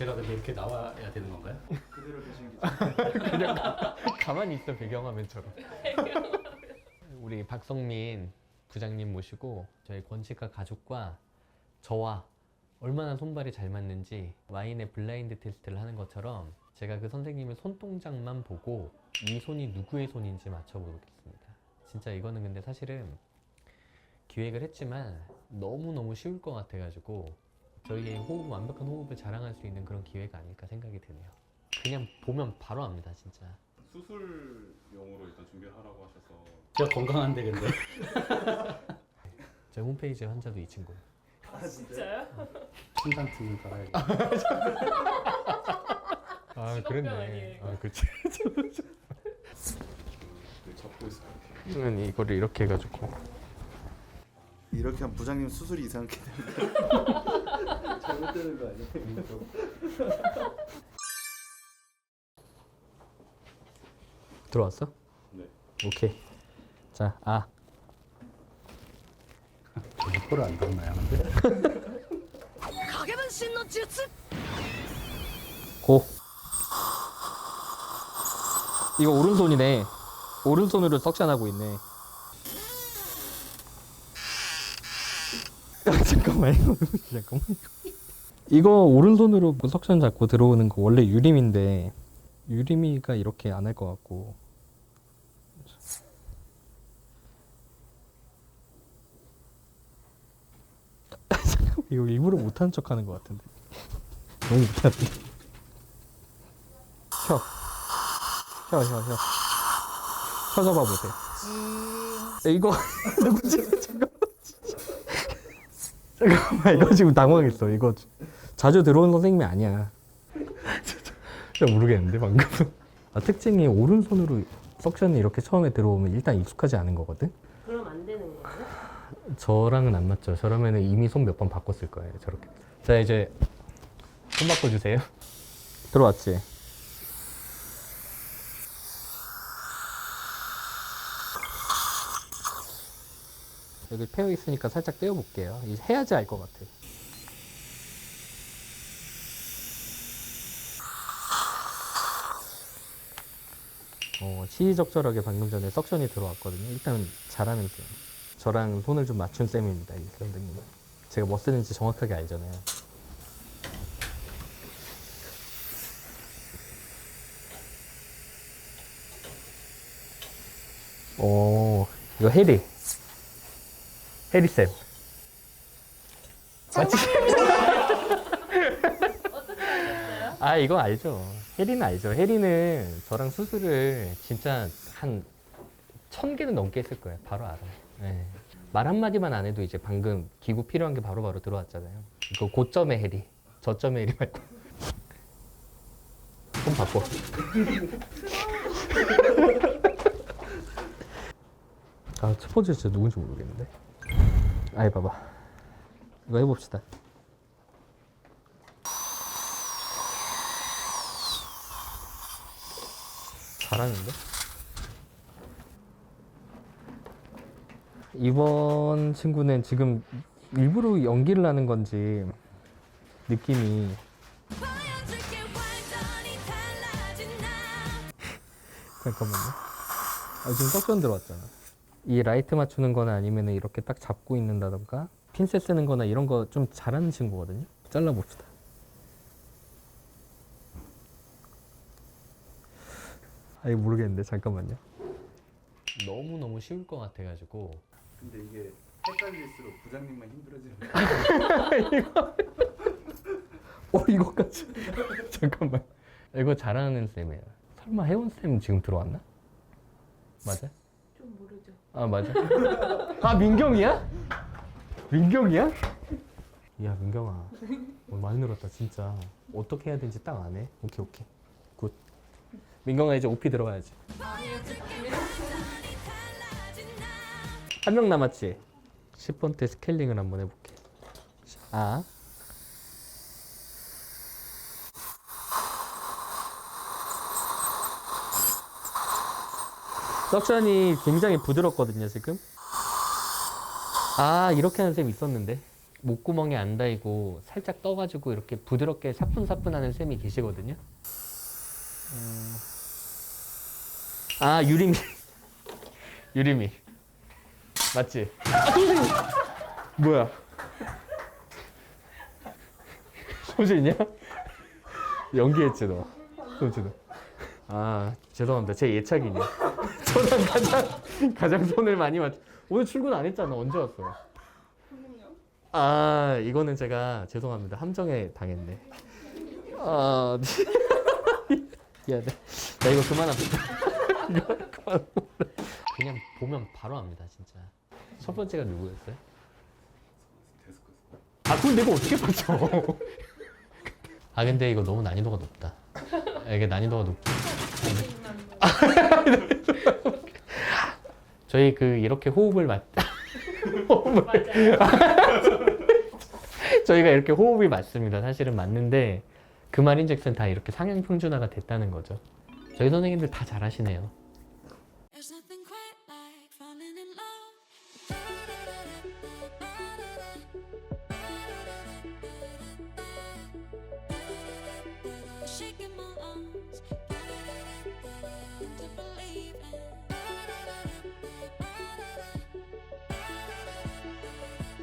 제가 근데 이렇게 나와야 되는 건가요? 그대로 계신 게 가만히 있어 배경화면처럼. 우리 박성민 부장님 모시고 저희 권치과 가족과 저와 얼마나 손발이 잘 맞는지 와인의 블라인드 테스트를 하는 것처럼 제가 그 선생님의 손동작만 보고 이 손이 누구의 손인지 맞춰보겠습니다. 진짜 이거는 근데 사실은 기획을 했지만 너무너무 쉬울 것 같아가지고 저희의 호흡, 완벽한 호흡을 자랑할 수 있는 그런 기회가 아닐까 생각이 드네요. 그냥 보면 바로 압니다, 진짜. 수술용으로 일단 준비를 하라고 하셔서 제가 건강한데 근데 제 홈페이지에 환자도 이 친구. 아 진짜요? 트는 깔아야겠다. 아, 직업병 아니에요, 아, 그렇지. 그 잡고 는 이거를 이렇게 해가지고. 이렇게 하면 부장님 수술이 이상하게 되는데 잘못되는 거 아니에요? 들어왔어? 네. 오케이. 자, 아. 저거를 안 닮아야 하는데. 가게변신의 주츠. 고. 이거 오른손이네. 오른손으로 석션하고 있네. 잠깐만 잠깐만 이거 오른손으로 석션 잡고 들어오는 거 원래 유림인데 유림이가 이렇게 안 할 것 같고. 이거 일부러 못하는 척 하는 것 같은데. 너무 못하네. 혀. 혀, 혀, 혀. 혀 잡아보세요. 야, 이거? 잠깐만. 잠깐만, 이거 지금 당황했어. 이거 자주 들어오는 선생님이 아니야. 진짜, 진짜 모르겠는데, 방금. 아, 특징이 오른손으로 석션이 이렇게 처음에 들어오면 일단 익숙하지 않은 거거든? 그럼 안 되는 거예요? 저랑은 안 맞죠. 저러면 이미 손 몇 번 바꿨을 거예요. 저렇게. 자, 이제 손 바꿔주세요. 들어왔지? 여기 패여 있으니까 살짝 떼어볼게요. 이제 해야지 알 것 같아. 어, 시의적절하게 방금 전에 석션이 들어왔거든요. 일단 잘하는 쌤. 저랑 손을 좀 맞춘 쌤입니다. 이 선생님은. 제가 뭐 쓰는지 정확하게 알잖아요. 오, 이거 해리. 해리 쌤. 맞지? 아, 이거 알죠. 혜리는 알죠. 혜리는 저랑 수술을 진짜 한 천 개는 넘게 했을 거예요. 바로 알아. 네. 말 한마디만 안 해도 이제 방금 기구 필요한 게 바로 바로 들어왔잖아요. 이거 고점의 혜리. 저점의 혜리 말고. 손 바꿔. 아, 첫 번째 진짜 누군지 모르겠는데. 아이, 봐봐. 이거 해봅시다. 잘하는데? 이번 친구는 지금 일부러 연기를 하는 건지 느낌이 잠깐만요. 아, 지금 석션 들어왔잖아. 이 라이트 맞추는 거나 아니면 이렇게 딱 잡고 있는다던가 핀셋 쓰는 거나 이런 거 좀 잘하는 친구거든요. 잘라봅시다. 아니 모르겠는데 잠깐만요. 너무 너무 쉬울 것 같아가지고 근데 이게 헷갈릴수록 부장님만 힘들어지는 거 어 이거까지 잠깐만 이거 잘하는 쌤이에요. 설마 혜원 쌤 지금 들어왔나? 맞아? 좀 모르죠. 아 맞아. 아 민경이야? 민경이야? 야 민경아 오늘 많이 늘었다 진짜. 어떻게 해야 되는지 딱 아네. 오케이 오케이 굿. 민경아 이제 오피 들어가야지. 한 명 남았지? 10번 때 스케일링을 한번 해볼게. 아. 석션이 굉장히 부드럽거든요, 지금. 아, 이렇게 하는 쌤 있었는데. 목구멍에 안 닿이고 살짝 떠가지고 이렇게 부드럽게 사뿐사뿐 하는 쌤이 계시거든요. 음. 아 유리미 유리미 맞지? 아, 선생님 뭐야? 소진이야? 연기했지 너 소진아. 아 죄송합니다 제 예착이네. 저는 가장 가장 손을 많이 맞. 오늘 출근 안 했잖아 언제 왔어? 아 이거는 제가 죄송합니다 함정에 당했네. 아 미안해. 나 이거 그만합시다. 그만. 그냥 보면 바로 압니다 진짜. 첫 번째가 누구였어요? 아 그럼 내가 어떻게 맞춰? 아 근데 이거 너무 난이도가 높다. 아, 이게 난이도가 높. 저희 그 이렇게 호흡을 맞. 호흡을 저희가 이렇게 호흡이 맞습니다. 사실은 맞는데 그 말인즉슨 다 이렇게 상향 평준화가 됐다는 거죠. 저희 선생님들 다 잘하시네요.